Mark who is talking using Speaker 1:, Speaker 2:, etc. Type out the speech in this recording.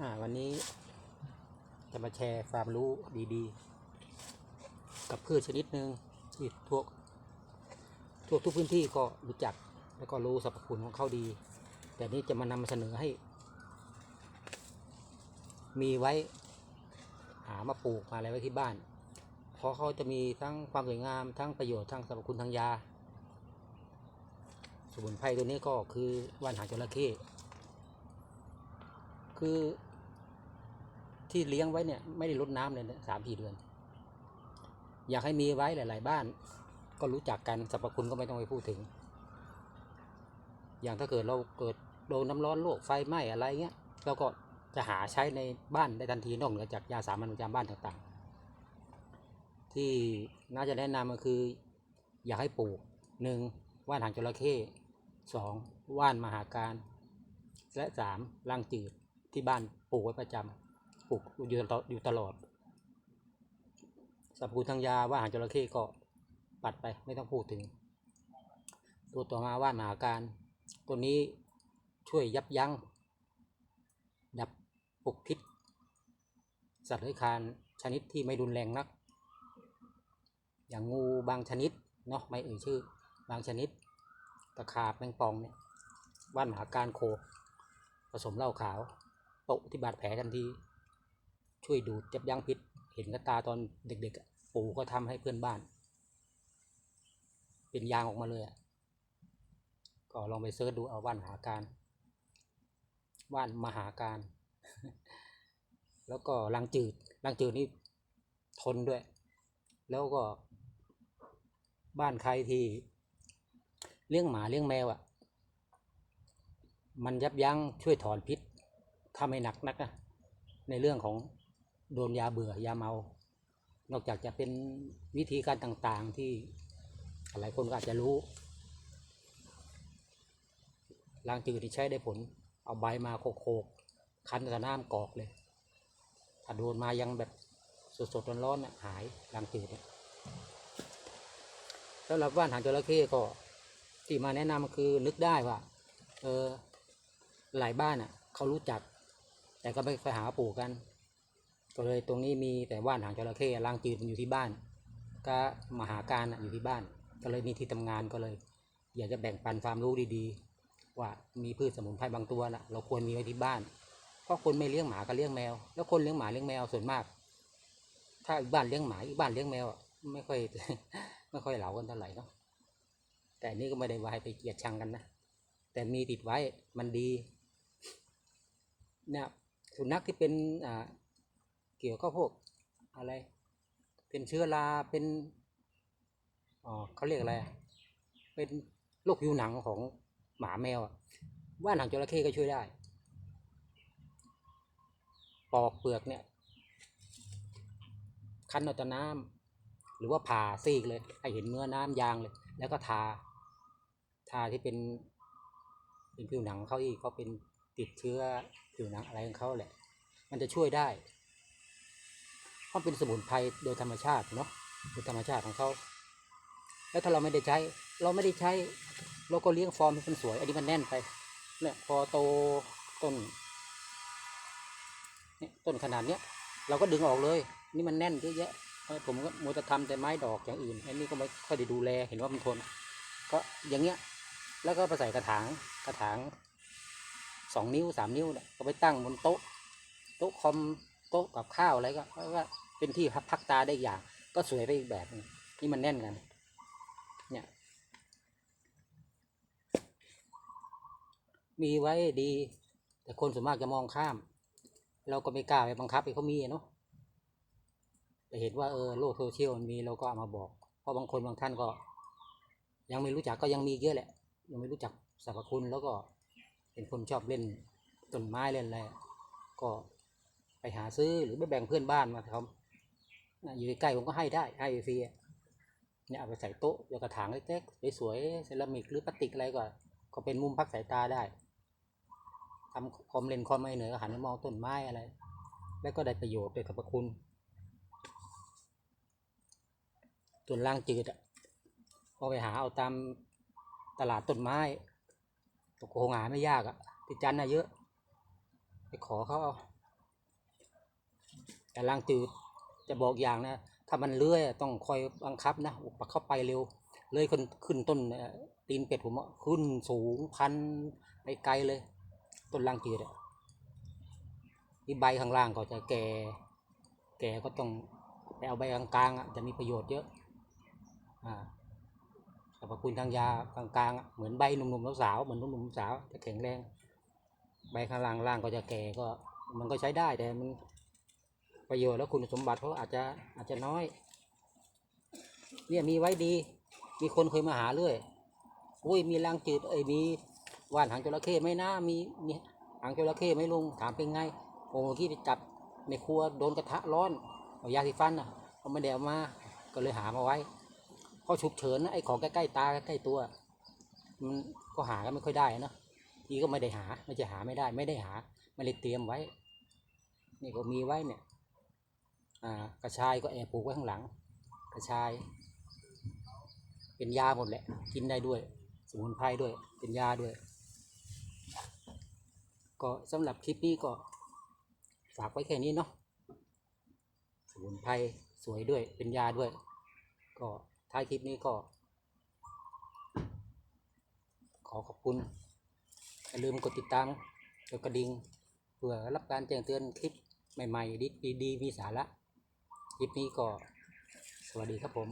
Speaker 1: อ่า วันนี้จะมาแชร์ความรู้ดีๆ กับพืชชนิดหนึ่งที่ทั่วทั่วทุกพื้นที่ก็รู้จัก แล้วก็รู้สรรพคุณของเขาดี แต่นี้จะมานำเสนอให้ มีไว้หามาปลูกมาอะไรไว้ที่บ้าน เพราะเขาจะมีทั้งความสวยงามทั้งประโยชน์ทั้งสรรพคุณทางยา สมุนไพรตัวนี้ก็คือว่านหางจระเข้คือ ที่เลี้ยงไว้เนี่ยไม่ได้ลดน้ำเลยสามสี่เดือน อยากให้มีไว้หลาย ๆ บ้าน ก็รู้จักกันสรรพคุณก็ไม่ต้องไปพูดถึง อย่างถ้าเกิดเราเกิดโดนน้ำร้อนโรคไฟไหม้อะไรเงี้ยเราก็จะหาใช้ในบ้านได้ทันทีนอกเหนือจากยาสามัญประจำบ้านต่างๆ ที่น่าจะแนะนำก็คือ อยากให้ปลูกหนึ่งว่านหางจระเข้สองว่านมหาการ และสามรังจืดที่บ้านปลูกไว้ประจำ ปลูกอยู่ตลอดอยู่ตลอดสรรพคุณทางยาว่าหางจระเข้ก็ปัดไปไม่ต้องพูดถึง ตัวต่อมาว่านมหาการ ตัวนี้ช่วยยับยั้ง ดับปลุกพิษ สัตว์เลื้อยคานชนิดที่ไม่รุนแรงนัก อย่างงูบางชนิดเนาะไม่เอ่ยชื่อ บางชนิด ตะขาบแมงปองเนี่ยว่านมหาการโคผสมเหล้าขาวโปะที่บาดแผลทันที ช่วยดูดยับยั้งพิษ เห็นกับตาตอนเด็กๆ ปู่ก็ทำให้เพื่อนบ้าน เป็นยางออกมาเลยก็ลองไปเสิร์ชดูเอาว่านมหาการ ว่านมหาการ แล้วก็รังจืดรังจืดนี่ทนด้วย แล้วก็ บ้านใครที่เลี้ยงหมาเลี้ยงแมวอะ่ะ มันยับยั้งช่วยถอนพิษถ้าไม่หนักนักนะในเรื่องของ โดนยาเบื่อยาเมา นอกจากจะเป็นวิธีการต่างๆที่หลายคนก็อาจจะรู้ล้างจืดที่ใช้ได้ผล เอาใบมาโขกๆคั้นกับน้ำกรอกเลย ถ้าโดนมายังแบบสดๆร้อนๆน่ะหายล้างจืดเนี่ยสำหรับว่านหางจระเข้ก็ที่มาแนะนำคือนึกได้ว่า เออหลายบ้านอะ เขารู้จัก แต่ก็ไม่ไปหาปลูกกัน ก็เลยตรงนี้มีแต่ว่านหางจระเข้ลางจืดมันอยู่ที่บ้าน ก็มหาการอะอยู่ที่บ้าน ก็เลยมีที่ทำงานก็เลย อยากจะแบ่งปันความรู้ดีๆ ว่ามีพืชสมุนไพรบางตัวนะเราควรมีไว้ที่บ้านเพราะคนไม่เลี้ยงหมาก็เลี้ยงแมว แล้วคนเลี้ยงหมาเลี้ยงแมวส่วนมาก ถ้าอีกบ้านเลี้ยงหมาอีกบ้านเลี้ยงแมวไม่ค่อยไม่ค่อยเหลากันเท่าไหร่เนาะแต่นนี่ก็ไม่ได้ว่าให้ไปเกลียดชังกันนะแต่มีติดไว้มันดีเนี่ยสุนัขที่เป็นอ่า เกี่ยวกับพวกอะไร เป็นเชื้อราเป็นอ๋อเขาเรียกอะไร เป็นโรคผิวหนังของหมาแมวว่านหางจระเข้ก็ช่วยได้ ปอกเปลือกเนี่ย คั้นเอาแต่น้ำหรือว่าผ่าซีกเลยให้เห็นเนื้อน้ำยางเลย แล้วก็ทา ทาที่เป็นเป็นผิวหนังเขาที่เขาเป็นติดเชื้อผิวหนังอะไรของเขาแหละ มันจะช่วยได้ เพราะเป็นสมุนไพรโดยธรรมชาติเนาะโดยธรรมชาติของเขาแล้วถ้าเราไม่ได้ใช้ เราไม่ได้ใช้ เราก็เลี้ยงฟอร์มให้มันสวย อันนี้มันแน่นไป เนี่ยพอโตต้นเนี่ยต้นขนาดเนี้ยเราก็ดึงออกเลย นี่มันแน่นเยอะแยะผมก็มัวแต่ทำแต่ไม้ดอกอย่างอื่น อันนี้ก็ไม่ค่อยได้ดูแล เห็นว่ามันทน ก็อย่างเงี้ย แล้วก็ไปใส่กระถาง กระถางสองนิ้วสามนิ้วเนี่ยก็ไปตั้งบนโต๊ะ โต๊ะคอม โต๊ะกับข้าวอะไรก็แล้วก็เป็นที่พักพักตาได้อย่าง ก็สวยไปอีกแบบนึงที่มันแน่นกัน เนี่ยมีไว้ดี แต่คนส่วนมากจะมองข้าม เราก็ไม่กล้าไปบังคับให้เขามีเนาะแต่เห็นว่าเออโลกโซเชียลมันมีเราก็เอามาบอก เพราะบางคนบางท่านก็ ยังไม่รู้จักก็ยังมีเยอะแหละ ยังไม่รู้จักสรรพคุณแล้วก็เป็นคนชอบเล่นต้นไม้เล่นอะไรก็ หาซื้อหรือไปแบ่งเพื่อนบ้านมาเขาน่ะอยู่ใกล้ๆผมก็ให้ได้ให้ฟรีเนี่ยเอาไปใส่โต๊ะหรือกระถางเล็กๆสวยๆเซรามิกหรือพลาสติกอะไรก็ก็เป็นมุมพักสายตาได้ทำคอมเลนคอมไม่เหนื่อยก็หันไปมองต้นไม้อะไร แล้วก็ได้ประโยชน์ได้สรรพคุณส่วนล่างจืดอะพอไปหาเอาตามตลาดต้นไม้ตกโคงหาไม่ยากอะที่จันน่ะเยอะ ไปขอเขาเอา แต่ล่างจืดจะบอกอย่างนะ ถ้ามันเลื้อยต้องคอยบังคับนะปักเข้าไปเร็วเลื้อยขึ้นขึ้นต้นตีนเป็ดผมขึ้นสูงพันไปไกลเลย ต้นล่างจืดอะที่ใบข้างล่างก็จะแก่ แก่ก็ต้องไปเอาใบกลางๆอะจะมีประโยชน์เยอะอ่าสรรพคุณทางยากลางๆ เหมือนใบหนุ่มๆสาวๆเหมือนหนุ่มๆสาวจะแข็งแรง ใบข้างล่างล่างก็จะแก่ก็ มันก็ใช้ได้แต่มัน ประโยชน์และคุณสมบัติเขาอาจจะอาจจะน้อย เนี่ยมีไว้ดี มีคนเคยมาหาเรื่อยอุ้ยมีรังจืดเอ้ยมีว่านหางจระเข้ไหมนะมีมีหางจระเข้ไหมลุงถามเป็นไงโอ้เมื่อกี้ไปจับในครัวโดนกระทะร้อนเอายาสีฟันอะเขาไม่ได้เอามาก็เลยหามาไว้เพราะฉุกเฉินนะไอ้ของใกล้ๆตาใกล้ตัวมันก็หากันไม่ค่อยได้นะที่ก็ไม่ได้หาไม่ใช่หาไม่ได้ ไม่ได้หาไม่ได้เตรียมไว้นี่ก็มีไว้เนี่ย กระชายก็แอบปลูกไว้ข้างหลัง กระชาย เป็นยาหมดแหละ กินได้ด้วย สมุนไพรด้วย เป็นยาด้วย ก็สำหรับคลิปนี้ก็ฝากไว้แค่นี้เนาะสมุนไพรสวยด้วย เป็นยาด้วย ก็ท้ายคลิปนี้ก็ ขอขอบคุณอย่าลืมกดติดตามกดกระดิ่งเพื่อรับการแจ้งเตือนคลิปใหม่ๆ ดีๆมีสาระ คลิปนี้ก็สวัสดีครับผม